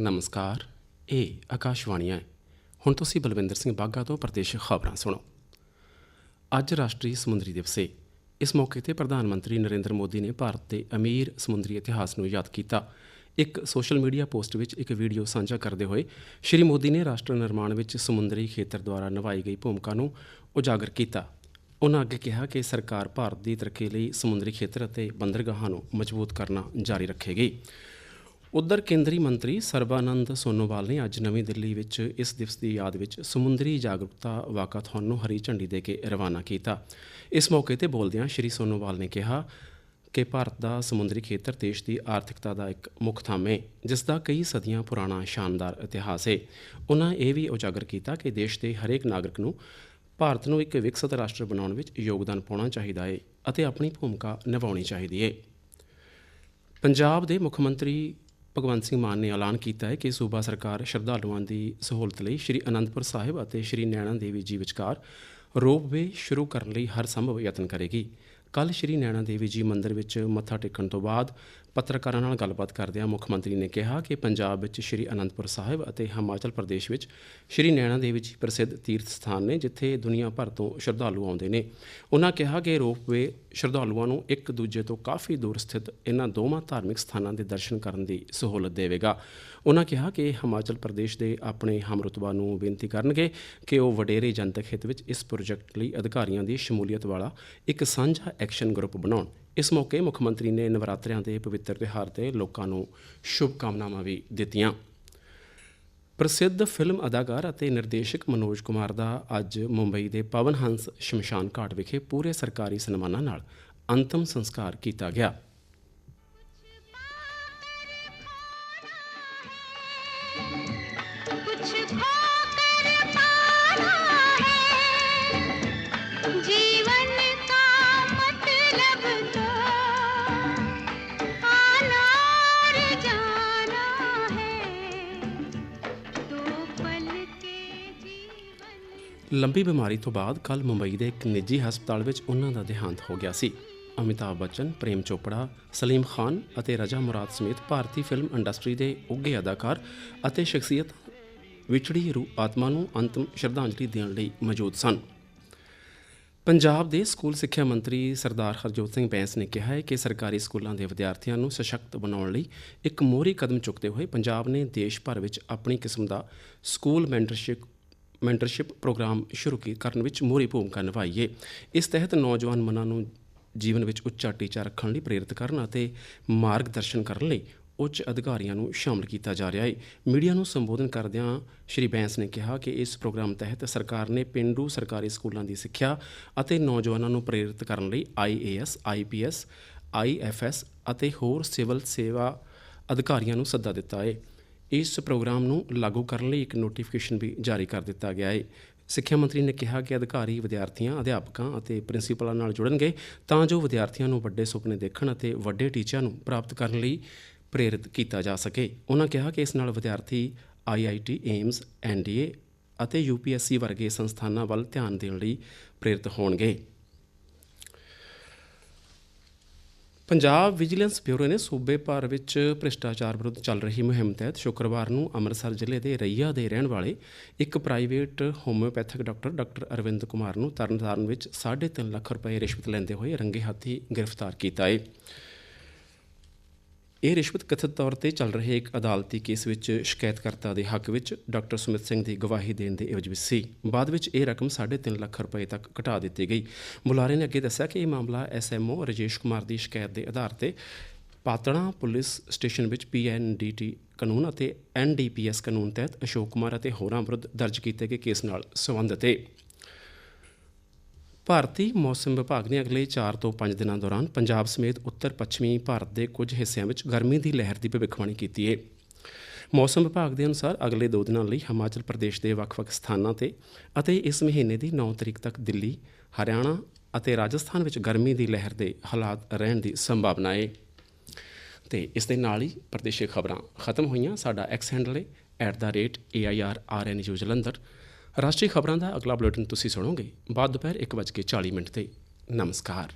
ਨਮਸਕਾਰ, ਇਹ ਆਕਾਸ਼ਵਾਣੀ ਹੈ। ਹੁਣ ਤੁਸੀਂ ਬਲਵਿੰਦਰ ਸਿੰਘ ਬਾਗਾ ਤੋਂ ਪ੍ਰਦੇਸ਼ ਖਬਰਾਂ ਸੁਣੋ। ਅੱਜ ਰਾਸ਼ਟਰੀ ਸਮੁੰਦਰੀ ਦਿਵਸ ਹੈ ਇਸ ਮੌਕੇ ਤੇ ਪ੍ਰਧਾਨ ਮੰਤਰੀ ਨਰਿੰਦਰ ਮੋਦੀ ਨੇ ਭਾਰਤ ਦੇ ਅਮੀਰ ਸਮੁੰਦਰੀ ਇਤਿਹਾਸ ਨੂੰ ਯਾਦ ਕੀਤਾ। ਇੱਕ ਸੋਸ਼ਲ ਮੀਡੀਆ ਪੋਸਟ ਵਿੱਚ ਇੱਕ ਵੀਡੀਓ ਸਾਂਝਾ ਕਰਦੇ ਹੋਏ ਸ਼੍ਰੀ ਮੋਦੀ ਨੇ ਰਾਸ਼ਟਰ ਨਿਰਮਾਣ ਵਿੱਚ ਸਮੁੰਦਰੀ ਖੇਤਰ ਦੁਆਰਾ ਨਿਭਾਈ ਗਈ ਭੂਮਿਕਾ ਨੂੰ ਉਜਾਗਰ ਕੀਤਾ। ਉਹਨਾਂ ਅੱਗੇ ਕਿਹਾ ਕਿ ਸਰਕਾਰ ਭਾਰਤ ਦੀ ਤਰੱਕੀ ਲਈ ਸਮੁੰਦਰੀ ਖੇਤਰ ਅਤੇ ਬੰਦਰਗਾਹਾਂ ਨੂੰ ਮਜ਼ਬੂਤ ਕਰਨਾ ਜਾਰੀ ਰੱਖੇਗੀ। ਉਧਰ ਕੇਂਦਰੀ ਮੰਤਰੀ ਸਰਬਾਨੰਦ ਸੋਨੋਵਾਲ ਨੇ ਅੱਜ ਨਵੀਂ ਦਿੱਲੀ ਵਿੱਚ ਇਸ ਦਿਵਸ ਦੀ ਯਾਦ ਵਿੱਚ ਸਮੁੰਦਰੀ ਜਾਗਰੂਕਤਾ ਵਾਕਾਥੌਨ ਨੂੰ ਹਰੀ ਝੰਡੀ ਦੇ ਕੇ ਰਵਾਨਾ ਕੀਤਾ। ਇਸ ਮੌਕੇ ਤੇ ਬੋਲਦਿਆਂ ਸ਼੍ਰੀ ਸੋਨੋਵਾਲ ਨੇ ਕਿਹਾ ਕਿ ਭਾਰਤ ਦਾ ਸਮੁੰਦਰੀ ਖੇਤਰ ਦੇਸ਼ ਦੀ ਆਰਥਿਕਤਾ ਦਾ ਇੱਕ ਮੁੱਖ ਥੰਮ ਹੈ ਜਿਸ ਦਾ ਕਈ ਸਦੀਆਂ ਪੁਰਾਣਾ ਸ਼ਾਨਦਾਰ ਇਤਿਹਾਸ ਹੈ ਉਹਨਾਂ ਇਹ ਵੀ ਉਜਾਗਰ ਕੀਤਾ ਕਿ ਦੇਸ਼ ਦੇ ਹਰੇਕ ਨਾਗਰਿਕ ਨੂੰ ਭਾਰਤ ਨੂੰ ਇੱਕ ਵਿਕਸਿਤ ਰਾਸ਼ਟਰ ਬਣਾਉਣ ਵਿੱਚ ਯੋਗਦਾਨ ਪਾਉਣਾ ਚਾਹੀਦਾ ਹੈ ਅਤੇ ਆਪਣੀ ਭੂਮਿਕਾ ਨਿਭਾਉਣੀ ਚਾਹੀਦੀ ਹੈ ਪੰਜਾਬ ਦੇ ਮੁੱਖ ਮੰਤਰੀ ਭਗਵੰਤ ਸਿੰਘ ਮਾਨ ਨੇ ਐਲਾਨ ਕੀਤਾ ਹੈ ਕਿ ਸੂਬਾ ਸਰਕਾਰ ਸ਼ਰਧਾਲੂਆਂ ਦੀ ਸਹੂਲਤ ਲਈ ਸ਼੍ਰੀ ਅਨੰਦਪੁਰ ਸਾਹਿਬ ਅਤੇ ਸ਼੍ਰੀ ਨੈਣਾ ਦੇਵੀ ਜੀ ਵਿਚਕਾਰ ਰੋਪਵੇ ਸ਼ੁਰੂ ਕਰਨ ਲਈ ਹਰ ਸੰਭਵ ਯਤਨ ਕਰੇਗੀ। ਕੱਲ ਸ਼੍ਰੀ ਨੈਣਾ ਦੇਵੀ ਜੀ ਮੰਦਿਰ ਵਿੱਚ ਮੱਥਾ ਟੇਕਣ ਤੋਂ ਬਾਅਦ ਪੱਤਰਕਾਰਾਂ ਨਾਲ ਗੱਲਬਾਤ ਕਰਦਿਆਂ ਮੁੱਖ ਮੰਤਰੀ ਨੇ ਕਿਹਾ ਕਿ ਪੰਜਾਬ ਵਿੱਚ ਸ਼੍ਰੀ ਅਨੰਦਪੁਰ ਸਾਹਿਬ ਅਤੇ ਹਿਮਾਚਲ ਪ੍ਰਦੇਸ਼ ਵਿੱਚ ਸ਼੍ਰੀ ਨੈਣਾ ਦੇਵੀ ਜੀ ਪ੍ਰਸਿੱਧ ਤੀਰਥ ਸਥਾਨ ਨੇ, ਜਿੱਥੇ ਦੁਨੀਆ ਭਰ ਤੋਂ ਸ਼ਰਧਾਲੂ ਆਉਂਦੇ ਨੇ। ਉਹਨਾਂ ਕਿਹਾ ਕਿ ਰੋਪਵੇ ਸ਼ਰਧਾਲੂਆਂ ਨੂੰ ਇੱਕ ਦੂਜੇ ਤੋਂ ਕਾਫੀ ਦੂਰ ਸਥਿਤ ਇਹਨਾਂ ਦੋਵਾਂ ਧਾਰਮਿਕ ਸਥਾਨਾਂ ਦੇ ਦਰਸ਼ਨ ਕਰਨ ਦੀ ਸਹੂਲਤ ਦੇਵੇਗਾ। ਉਹਨਾਂ ਕਿਹਾ ਕਿ ਹਿਮਾਚਲ ਪ੍ਰਦੇਸ਼ ਦੇ ਆਪਣੇ ਹਮਰਤਬਾ ਨੂੰ ਬੇਨਤੀ ਕਰਨਗੇ ਕਿ ਉਹ ਵਡੇਰੇ ਜਨਤਕ ਹਿੱਤ ਵਿੱਚ ਇਸ ਪ੍ਰੋਜੈਕਟ ਲਈ ਅਧਿਕਾਰੀਆਂ ਦੀ ਸ਼ਮੂਲੀਅਤ ਵਾਲਾ ਇੱਕ ਸਾਂਝਾ ਐਕਸ਼ਨ ਗਰੁੱਪ ਬਣਾਉਣ। ਇਸ ਮੌਕੇ ਮੁੱਖ ਮੰਤਰੀ ਨੇ ਨਵਰਾਤਰਿਆਂ ਦੇ ਪਵਿੱਤਰ ਤਿਉਹਾਰ ਤੇ ਲੋਕਾਂ ਨੂੰ ਸ਼ੁਭ ਕਾਮਨਾਵਾਂ ਵੀ ਦਿੱਤੀਆਂ। ਪ੍ਰਸਿੱਧ ਫਿਲਮ ਅਦਾਕਾਰ ਅਤੇ ਨਿਰਦੇਸ਼ਕ ਮਨੋਜ ਕੁਮਾਰ ਦਾ ਅੱਜ ਮੁੰਬਈ ਦੇ ਪਵਨ ਹੰਸ ਸ਼ਮਸ਼ਾਨ ਘਾਟ ਵਿਖੇ ਪੂਰੇ ਸਰਕਾਰੀ ਸਨਮਾਨਾਂ ਨਾਲ ਅੰਤਮ ਸੰਸਕਾਰ ਕੀਤਾ ਗਿਆ। ਲੰਬੀ ਬਿਮਾਰੀ ਤੋਂ ਬਾਅਦ ਕੱਲ ਮੁੰਬਈ ਦੇ ਇੱਕ ਨਿੱਜੀ ਹਸਪਤਾਲ ਵਿੱਚ ਉਹਨਾਂ ਦਾ ਦੇਹਾਂਤ ਹੋ ਗਿਆ ਸੀ। ਅਮਿਤਾਭ ਬੱਚਨ, ਪ੍ਰੇਮ ਚੋਪੜਾ, ਸਲੀਮ ਖਾਨ ਅਤੇ ਰਜਾ ਮੁਰਾਦ ਸਮੇਤ ਭਾਰਤੀ ਫਿਲਮ ਇੰਡਸਟਰੀ ਦੇ ਉੱਘੇ ਅਦਾਕਾਰ ਅਤੇ ਸ਼ਖਸੀਅਤ ਵਿਛੜੀ ਰੂਹ ਆਤਮਾ ਨੂੰ ਅੰਤਮ ਸ਼ਰਧਾਂਜਲੀ ਦੇਣ ਲਈ ਮੌਜੂਦ ਸਨ। ਪੰਜਾਬ ਦੇ ਸਕੂਲ ਸਿੱਖਿਆ ਮੰਤਰੀ ਸਰਦਾਰ ਹਰਜੋਤ ਸਿੰਘ ਬੈਂਸ ਨੇ ਕਿਹਾ ਹੈ ਕਿ ਸਰਕਾਰੀ ਸਕੂਲਾਂ ਦੇ ਵਿਦਿਆਰਥੀਆਂ ਨੂੰ ਸਸ਼ਕਤ ਬਣਾਉਣ ਲਈ ਇੱਕ ਮੋਹਰੀ ਕਦਮ ਚੁੱਕਦੇ ਹੋਏ ਪੰਜਾਬ ਨੇ ਦੇਸ਼ ਭਰ ਵਿੱਚ ਆਪਣੀ ਕਿਸਮ ਦਾ ਸਕੂਲ ਮੈਂਟਰਸ਼ਿਪ ਮੈਂਟਰਸ਼ਿਪ ਪ੍ਰੋਗਰਾਮ ਸ਼ੁਰੂ ਕੀ, ਕਰਨ ਵਿੱਚ ਮੋਹਰੀ ਭੂਮਿਕਾ ਨਿਭਾਈ ਹੈ ਇਸ ਤਹਿਤ ਨੌਜਵਾਨ ਮਨਾਂ ਨੂੰ ਜੀਵਨ ਵਿੱਚ ਉੱਚਾ ਟੀਚਾ ਰੱਖਣ ਲਈ, ਪ੍ਰੇਰਿਤ ਕਰਨ ਅਤੇ ਮਾਰਗਦਰਸ਼ਨ ਕਰਨ ਲਈ ਉੱਚ ਅਧਿਕਾਰੀਆਂ ਨੂੰ ਸ਼ਾਮਲ ਕੀਤਾ ਜਾ ਰਿਹਾ ਹੈ ਮੀਡੀਆ ਨੂੰ ਸੰਬੋਧਨ ਕਰਦਿਆਂ ਸ਼੍ਰੀ ਬੈਂਸ ਨੇ ਕਿਹਾ ਕਿ ਇਸ ਪ੍ਰੋਗਰਾਮ ਤਹਿਤ ਸਰਕਾਰ ਨੇ ਪਿੰਡੂ ਸਰਕਾਰੀ ਸਕੂਲਾਂ ਦੀ ਸਿੱਖਿਆ ਅਤੇ ਨੌਜਵਾਨਾਂ ਨੂੰ ਪ੍ਰੇਰਿਤ ਕਰਨ ਲਈ ਆਈਏਐਸ ਆਈਪੀਐਸ ਆਈਐਫਐਸ ਅਤੇ ਹੋਰ ਸਿਵਲ ਸੇਵਾ ਅਧਿਕਾਰੀਆਂ ਨੂੰ ਸੱਦਾ ਦਿੱਤਾ ਹੈ ਇਸ ਪ੍ਰੋਗਰਾਮ ਨੂੰ ਲਾਗੂ ਕਰਨ ਲਈ ਇੱਕ ਨੋਟੀਫਿਕੇਸ਼ਨ ਵੀ ਜਾਰੀ ਕਰ ਦਿੱਤਾ ਗਿਆ ਹੈ। ਸਿੱਖਿਆ ਮੰਤਰੀ ਨੇ ਕਿਹਾ ਕਿ ਅਧਿਕਾਰੀ ਵਿਦਿਆਰਥੀਆਂ, ਅਧਿਆਪਕਾਂ ਅਤੇ ਪ੍ਰਿੰਸੀਪਲਾਂ ਨਾਲ ਜੁੜਨਗੇ ਤਾਂ ਜੋ ਵਿਦਿਆਰਥੀਆਂ ਨੂੰ ਵੱਡੇ ਸੁਪਨੇ ਦੇਖਣ ਅਤੇ ਵੱਡੇ ਟੀਚਿਆਂ ਨੂੰ ਪ੍ਰਾਪਤ ਕਰਨ ਲਈ ਪ੍ਰੇਰਿਤ ਕੀਤਾ ਜਾ ਸਕੇ। ਉਹਨਾਂ ਕਿਹਾ ਕਿ ਇਸ ਨਾਲ ਵਿਦਿਆਰਥੀ ਆਈਆਈਟੀ ਏਮਸ ਐਨਡੀਏ ਅਤੇ ਯੂਪੀਐਸਸੀ ਵਰਗੇ ਸੰਸਥਾਨਾਂ ਵੱਲ ਧਿਆਨ ਦੇਣ ਲਈ ਪ੍ਰੇਰਿਤ ਹੋਣਗੇ। ਪੰਜਾਬ ਵਿਜੀਲੈਂਸ ਬਿਊਰੋ ਨੇ ਸੂਬੇ ਭਰ ਵਿੱਚ ਭ੍ਰਿਸ਼ਟਾਚਾਰ ਵਿਰੁੱਧ ਚੱਲ ਰਹੀ ਮੁਹਿੰਮ ਤਹਿਤ ਸ਼ੁੱਕਰਵਾਰ ਨੂੰ ਅੰਮ੍ਰਿਤਸਰ ਜ਼ਿਲ੍ਹੇ ਦੇ ਰਈਆ ਦੇ ਰਹਿਣ ਵਾਲੇ ਇੱਕ private homeopathic doctor doctor Arvind Kumar ਨੂੰ ਤਰਨਤਾਰਨ ਵਿੱਚ 3.5 ਲੱਖ ਰੁਪਏ ਰਿਸ਼ਵਤ ਲੈਂਦੇ ਹੋਏ ਰੰਗੇ ਹੱਥੀ ਗ੍ਰਿਫਤਾਰ ਕੀਤਾ ਹੈ। ਇਹ ਰਿਸ਼ਵਤ ਕਥਿਤ ਤੌਰ ਤੇ ਚੱਲ ਰਹੇ ਇੱਕ ਅਦਾਲਤੀ ਕੇਸ ਵਿੱਚ ਸ਼ਿਕਾਇਤਕਰਤਾ ਦੇ ਹੱਕ ਵਿੱਚ ਡਾਕਟਰ ਸੁਮਿਤ ਸਿੰਘ ਦੀ ਗਵਾਹੀ ਦੇਣ ਦੇ ਇਵਜ ਵਿੱਚ ਸੀ। ਬਾਅਦ ਵਿੱਚ ਇਹ ਰਕਮ 3.5 ਲੱਖ ਰੁਪਏ ਤੱਕ ਘਟਾ ਦਿੱਤੀ ਗਈ। ਬੁਲਾਰੇ ਨੇ ਅੱਗੇ ਦੱਸਿਆ ਕਿ ਇਹ ਮਾਮਲਾ ਐਸਐਮਓ ਰਜੇਸ਼ ਕੁਮਾਰ ਦੀ ਸ਼ਿਕਾਇਤ ਦੇ ਆਧਾਰ ਤੇ ਪਾਤੜਾ ਪੁਲਿਸ ਸਟੇਸ਼ਨ ਵਿੱਚ ਪੀਐਨਡੀਟੀ ਕਾਨੂੰਨ ਅਤੇ ਐਨਡੀਪੀਐਸ ਕਾਨੂੰਨ ਤਹਿਤ ਅਸ਼ੋਕ ਕੁਮਾਰ ਅਤੇ ਹੋਰਾਂ ਵਿਰੁੱਧ ਦਰਜ ਕੀਤੇ ਗਏ ਕੇਸ ਨਾਲ ਸੰਬੰਧਿਤ ਹੈ ਭਾਰਤੀ ਮੌਸਮ ਵਿਭਾਗ ਨੇ ਅਗਲੇ 4 ਤੋਂ 5 ਦਿਨਾਂ ਦੌਰਾਨ ਪੰਜਾਬ ਸਮੇਤ ਉੱਤਰ ਪੱਛਮੀ ਭਾਰਤ ਦੇ ਕੁਝ ਹਿੱਸਿਆਂ ਵਿੱਚ ਗਰਮੀ ਦੀ ਲਹਿਰ ਦੀ ਭਵਿੱਖਬਾਣੀ ਕੀਤੀ ਹੈ ਮੌਸਮ ਵਿਭਾਗ ਦੇ ਅਨੁਸਾਰ ਅਗਲੇ 2 ਦਿਨਾਂ ਲਈ ਹਿਮਾਚਲ ਪ੍ਰਦੇਸ਼ ਦੇ ਵੱਖ-ਵੱਖ ਸਥਾਨਾਂ ਤੇ ਅਤੇ ਇਸ ਮਹੀਨੇ ਦੀ 9 ਤਰੀਕ ਤੱਕ ਦਿੱਲੀ, ਹਰਿਆਣਾ ਅਤੇ ਰਾਜਸਥਾਨ ਵਿੱਚ ਗਰਮੀ ਦੀ ਲਹਿਰ ਦੇ ਹਾਲਾਤ ਰਹਿਣ ਦੀ ਸੰਭਾਵਨਾ ਹੈ ਤੇ ਇਸ ਦੇ ਨਾਲ ਹੀ ਪ੍ਰਦੇਸ਼ੀ ਖਬਰਾਂ ਖਤਮ ਹੋਈਆਂ। ਸਾਡਾ ਐਕਸ ਹੈਂਡਲ ਹੈ @airrnu ਜਲੰਧਰ। ਰਾਸ਼ਟਰੀ ਖਬਰਾਂ ਦਾ ਅਗਲਾ ਬੁਲੇਟਿਨ ਤੁਸੀਂ ਸੁਣੋਗੇ। ਬਾਅਦ ਦੁਪਹਿਰ 1:40 ਮਿੰਟ ਤੇ। ਨਮਸਕਾਰ।